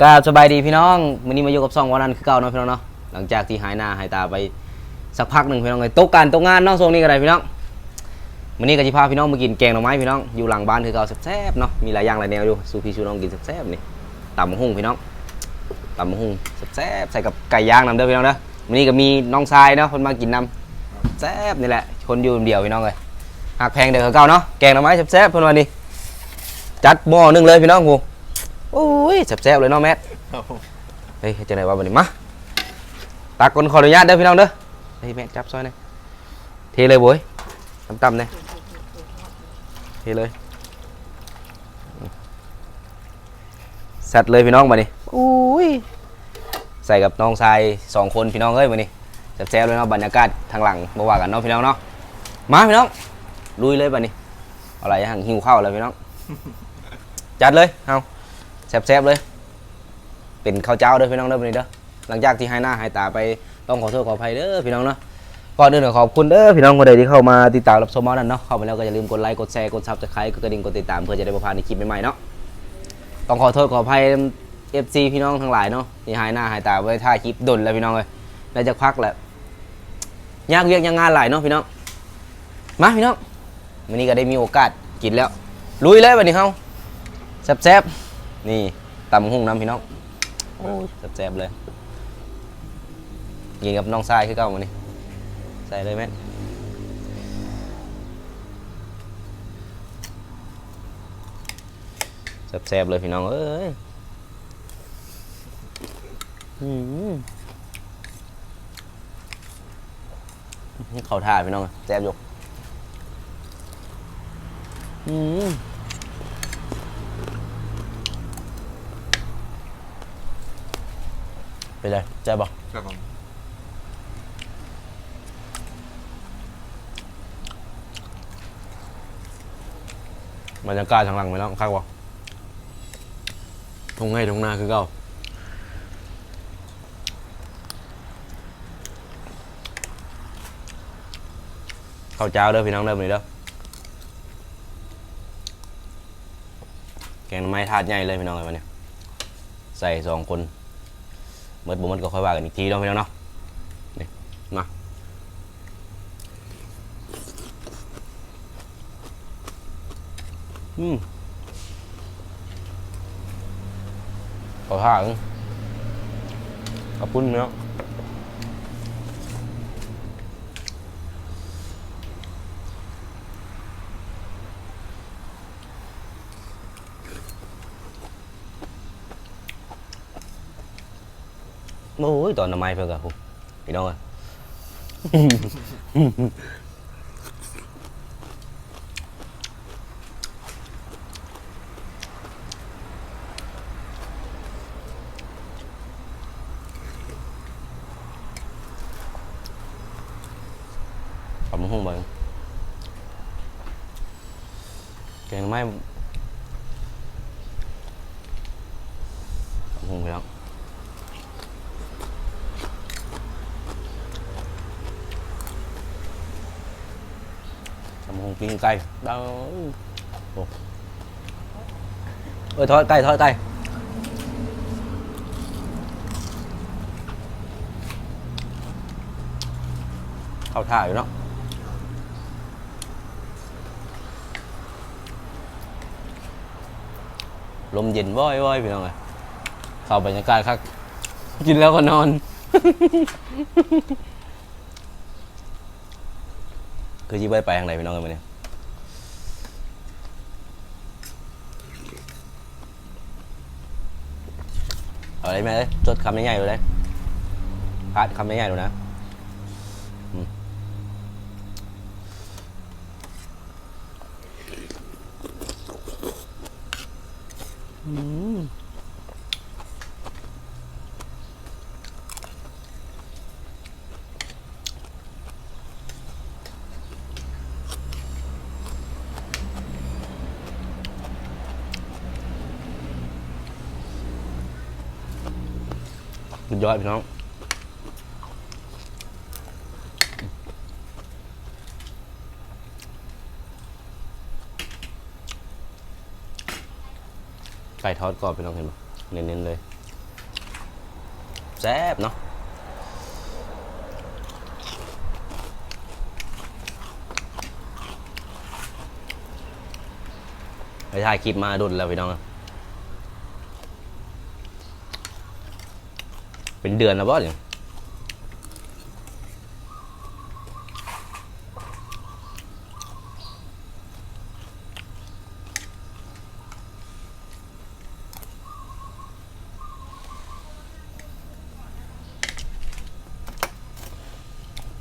กราบสบายดีพี่น้องวันนี้มาอยู่กับซองวันนั้นคือเก่าเนาะพี่น้องเนาะหลังจากที่หายหน้าหายตาไปสักพักหนึ่งพี่น้องเลยตกการตกงานนาะช่วงนี้ก็ได้พี่น้องวันนี้ก็จะพาพี่น้องมากินแกงหน่อไม้พี่น้องอยู่หลังบ้านคือเก่าแซ่บๆเนาะมีหลายอย่างหลายแนวอยู่สูพี่สู่น้องกินแซ่บๆนี่ตำมะฮุ่งพี่น้องตำมะฮุ่งแซ่บๆใส่กับไก่ย่างน้ำเด้อพี่น้องเด้อวันนี้ก็มีน้องชายเนาะคนมากินน้ำแซ่บนี่แหละคนอยู่คนเดียวพี่น้องเลยหักแพงเด้อคือเก่าเนาะแกงหน่อไม้แซ่บๆเพิ่อนวันนี้จัดหม้อหนึงเลยพี่น้องกู โอ้ยแซ่บๆเลยเนาะแมทเฮ้ยจะไหนว่าบันนี้มาตากคนขออนุญาตเด้อพี่น้องเด้อเฮ้ยแม่จับซอยหนี่อยเทเลยบุ้ยต่ำๆเนี่ยเทเลยสัดเลยพี่น้องมาดิอุ้ย ใส่กับน้องชายสองคนพี่น้องเอ้ยมาดิแซ่บๆเลยเนาะบรรยากาศทางหลังบ่ว่ากันเนาะพี่น้องเนาะ มาพี่น้องลุยเลยบัดนี้เอาอะไรหังหิวข้าวเลยพี่น้อง จัดเลยเอา แซ่บๆเลย เป็นข้าวเจ้าเด้อพี่น้องเด้อวันนี้เด้อหลังจากที่หายหน้าหายตาไปต้องขอโทษขออภัยเด้อพี่น้องเนาะก่อนอื่นขอบคุณเด้อพี่น้องคนใดที่เข้ามาติดตามรับชมมานั่นเนาะเข้ามาแล้วก็อย่าลืมกดไลค์กดแชร์กดซับสไครต์กดกระดิ่งกดติดตามเพื่อจะได้บ่พาในคลิปใหม่ๆเนาะต้องขอโทษขออภัย FC พี่น้องทั้งหลายเนาะที่หายหน้าหายตาไว้ถ่าคลิปดนแล้วพี่น้องเลยได้จะพักแหละยากเวียกยังงานหลายเนาะพี่น้องมาพี่น้องวันนี้ก็ได้มีโอกาสกินแล้วลุยเลยวันนี้เฮาแซ่บๆ นี่ตำหุ่งน้ำพี่น้องโอ้ย แซ่บๆเลยกินกับน้องทรายคือเก่ามานี่ใส่เลยแม่แซ่บๆเลยพี่น้องเอ้ยอืมนี่เขาท่าพี่น้องแซ่บอยู่อืม ไปเลยแซ่บบ่ครับผมบรรยากาศทางหลังไปแล้วคักบ่ทงให้ทงหน้าคือเก่าข้าวเจ้าเด้อพี่น้องเด้อมื้อนี้เด้อแกงหน่อไม้ถาดใหญ่เลยพี่น้องเลยวันนี้ใส่สองคน เมื่อบุมันก็ค่อยว่ากันอีกทีเนาะพี่น้องเนาะนี่มาอืมขอทางขอบคุณเนาะ โอ้ยตอนทำไมเพื่อนกับผมพี่น้องอะ phẩm không bạn kèn máy phẩm không kiêng cay đâu Ồ. ơi thôi cay thôi cay thao thả rồi đó ลมเย็นว้อยว้อยพี่น้องเลยเข้าบรรยากาศครับ กินแล้วก็นอน คือจีไปไปทางไหนพี่น้องกันมาเนี่ย เอาอะไรแม่เลยจดคำใหญ่ๆดูเลยพาดคำใหญ่ๆดูนะอืม สุดยอดพี่น้องไก่ทอดกรอบพี่น้องเห็นปะเน้นๆเลยแซ่บเนาะไปถ่ายคลิปมาดุนแล้วพี่น้อง เป็นเดือนแล้วบ่เนี่ย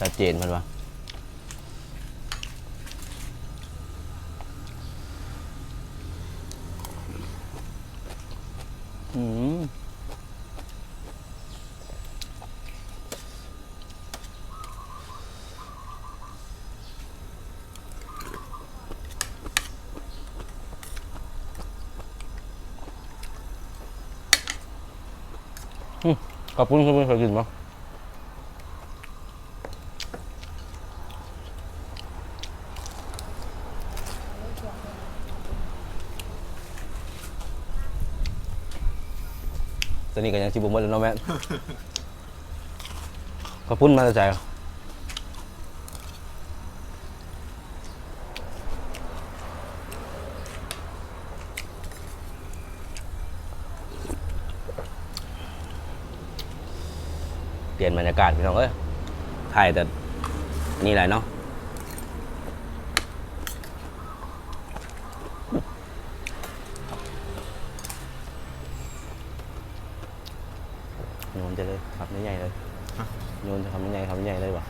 ชัดเจนมันวะอืม ขอบคุณคุณเคยกินมั้ยตอนนี้ก็ยังชิบุมดแล้วเนาะแม่ขอบคุณมาแต่ใจ เปลี่ยนบรรยากาศพี่น้องเอ้ยถ่ายแต่นี่แหละเนาะโยนจะเลยขับไม่ใหญ่เลยโยนจะทำไม่ใหญ่ทำไม่ใหญ่เลยว่ะ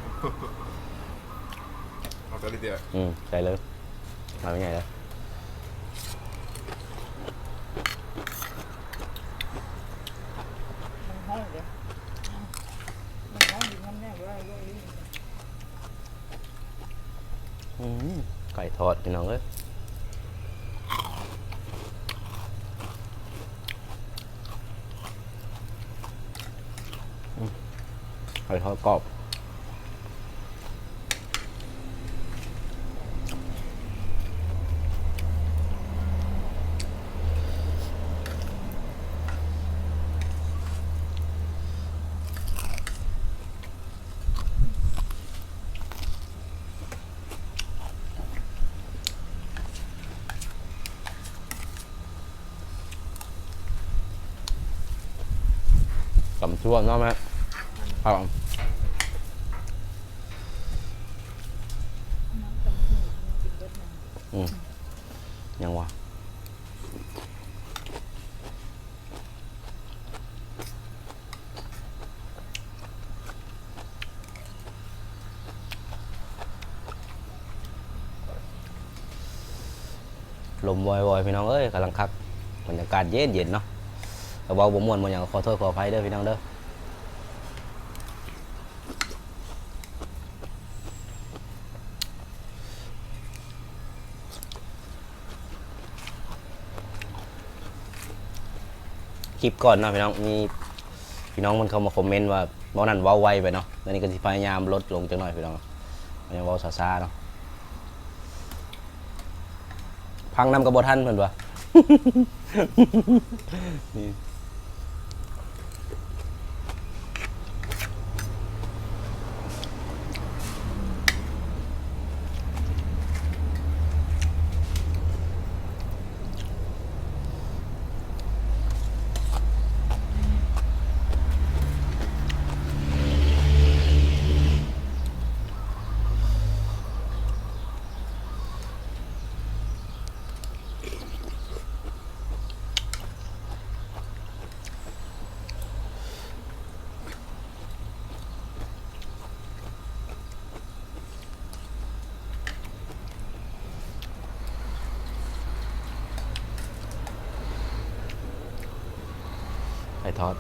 เอาตัวนี้เดียวอืมใส่เลยทำไม่ใหญ่เลย มันห้องเดี๋ยวมันห้องอยู่ข้างหน้าว่าว่าอี อืมไก่ ทอดพี่น้องเอ้ยหอยทอดกรอบ ตำชั่วเนาะแม่ครับอืมยังวะลมวอยๆพี่น้องเอ้ยกำลังคักบรรยากาศเย็นๆเนาะ แต่ว่าบ่ม่วนบ่หยังก็ขอโทษขออภัยเด้อพี่น้องเด้อคลิปก่อนเนาะพี่น้องมีพี่น้องมันเข้ามาคอมเมนต์ว่าเว้านั่นเว้าไวไปเนาะตอนนี้ก็สิพยายามลดลงจังหน่อยพี่น้องมันยังเว้าซาๆเนาะพังน้ำกับบทันเพิ่นว่า นี่ ทอด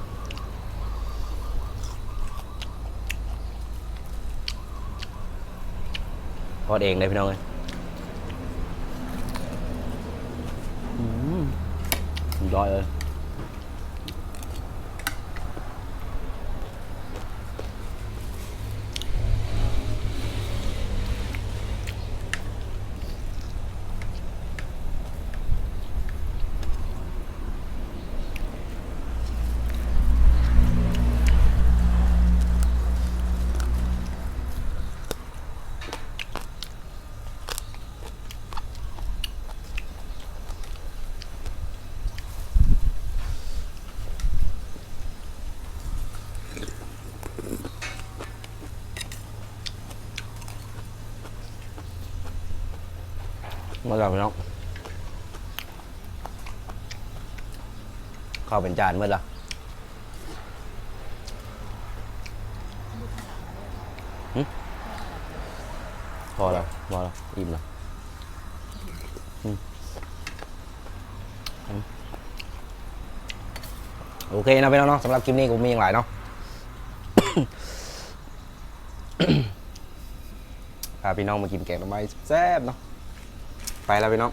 ทอดเองเลยพี่น้องเลยอืมร้อยเลย มาแล้วพี่น้องข้าวเป็นจานเมื่อละพอแล้วพอแล้วอิ่มแล้วโอเคนะพี่น้องเนาะสำหรับคลิปนี้กูมีอย่างไรเนาะพาพี่น้องมากินแกงหน่อไม้แซ่บเนาะ ไปแล้วพี่น้อง